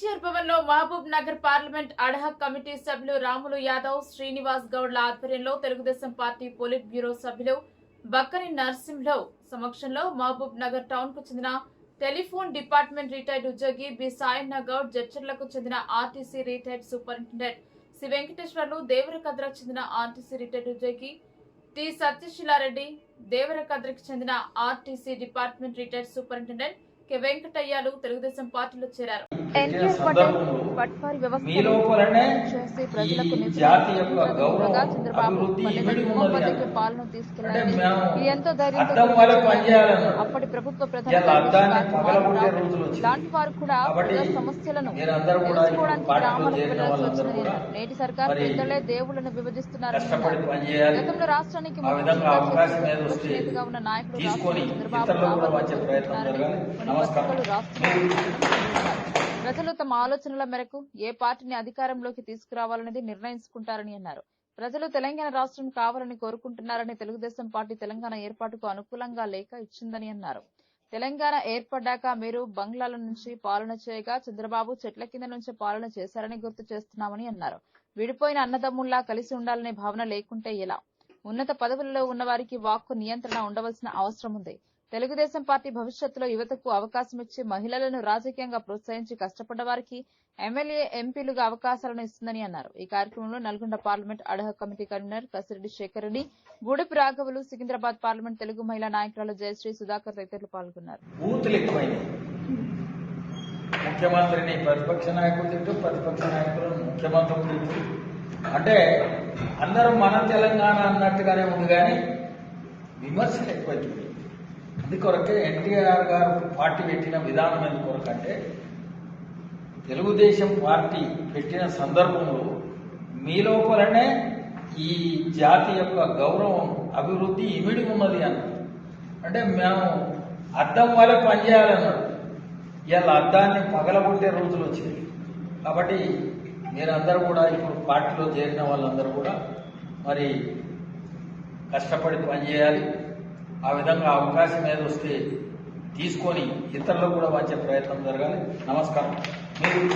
Nagar parliament ad hoc committee సభ్యులు రాములు యాదవ్ శ్రీనివాస్ గౌడ్ల ఆధ్వర్యంలో Telugu Desam party polit bureau సభ్యులు బక్కని నర్సింహరావు సమక్షంలో మహబూబ్ నగర్ టౌన్కు చెందిన టెలిఫోన్ డిపార్ట్మెంట్ రిటైర్డ్ ఉద్యోగి బి సాయన్న గౌడ్ జడ్చర్లకు చెందిన RTC retired superintendent C Venkateswarlu దేవరకద్రకు చెందిన ఆర్టీసీ రిటైర్డ్ ఉద్యోగి టి సత్యశిలారెడ్డి దేవరకద్రకు చెందిన RTC department retired superintendent K వెంకటయ్యలు Telugu Desam పార్టీలో చేరారు. ఎన్టీఆర్ పటేల్ పట్వారి మీ వ్యవస్థ లోపలనే చేసి ఈ ప్రజలకు గౌరవం చంద్రబాబు పల్లెలకు. పాలన ఎంతో ధైర్యంతో పనిచేయాలన్నాడు అప్పటి ప్రభుత్వ ప్రధాన. లాంటి వారు కూడా ప్రజా సమస్యలను తెలుసుకోవడానికి గ్రామాలకు వెళ్ళాల్సి నేటి సర్కార్ పెద్దలే దేవుళ్ళను విభజిస్తున్నారని గతంలో రాష్ట్రానికి ముఖ్యమంత్రిగా ఉన్న నాయకుడు చంద్రబాబు ఇతరులకు నమస్కారం. ప్రజలు తమ ఆలోచనల మేరకు ఏ పార్టీని అధికారంలోకి తీసుకురావాలనేది నిర్ణయించుకుంటారని అన్నారు. ప్రజలు తెలంగాణ రాష్ట్రం కావాలని కోరుకుంటున్నారని తెలుగుదేశం పార్టీ తెలంగాణ ఏర్పాటుకు అనుకూలంగా లేఖ ఇచ్చిందని అన్నారు. తెలంగాణ ఏర్పడ్డాక మీరు బంగ్లాల నుంచి పాలన చేయగా చంద్రబాబు చెట్ల కింద నుంచి పాలన చేశారని గుర్తు చేస్తున్నామని అన్నారు. విడిపోయిన అన్నదమ్ముల్లా కలిసి ఉండాలనే భావన లేకుంటే ఎలా? ఉన్నత పదవులలో ఉన్న వారికి వాక్కు నియంత్రణ ఉండవలసిన అవసరం ఉంది. తెలుగుదేశం పార్టీ భవిష్యత్తులో యువతకు అవకాశం ఇచ్చి మహిళలను రాజకీయంగా ప్రోత్సహించి కష్టపడ్డ వారికి ఎమ్మెల్యే ఎంపీలుగా అవకాశాలను ఇస్తుందని అన్నారు. ఈ కార్యక్రమంలో Nalgonda parliament ad hoc committee convener Kasireddy Sekhar Reddy Goodepu రాఘవులు Secunderabad parliament Telugu మహిళా నాయకురాలు జయశ్రీ సుధాకర్ తదితరులు పాల్గొన్నారు. ముఖ్యమంత్రిని ప్రతిపక్ష నాయకులు తింటూ ప్రతిపక్ష నాయకులను ముఖ్యమంత్రులు తింటూ అంటే అందరూ మన తెలంగాణ అన్నట్టుగానే ఉంది కానీ విమర్శలు ఎక్కువైపోయాయి అందుకొరకే ఎన్టీఆర్ గారు పార్టీ పెట్టిన విధానం ఎందుకొరకంటే తెలుగుదేశం పార్టీ పెట్టిన సందర్భంలో మీ లోపలనే ఈ జాతి యొక్క గౌరవం అభివృద్ధి ఇమిడి ఉన్నది అన్న అంటే మేము అద్దం వల్ల పనిచేయాలన్నాడు ఇవాళ అద్దాన్ని పగలగొట్టే రోజులు వచ్చింది కాబట్టి మీరందరూ కూడా ఇప్పుడు పార్టీలో చేరిన వాళ్ళందరూ కూడా మరి కష్టపడి పనిచేయాలి ఆ విధంగా అవకాశం ఏది వస్తే తీసుకొని ఇతరులకు కూడా వచ్చే ప్రయత్నం జరగాలి. నమస్కారం. మీరు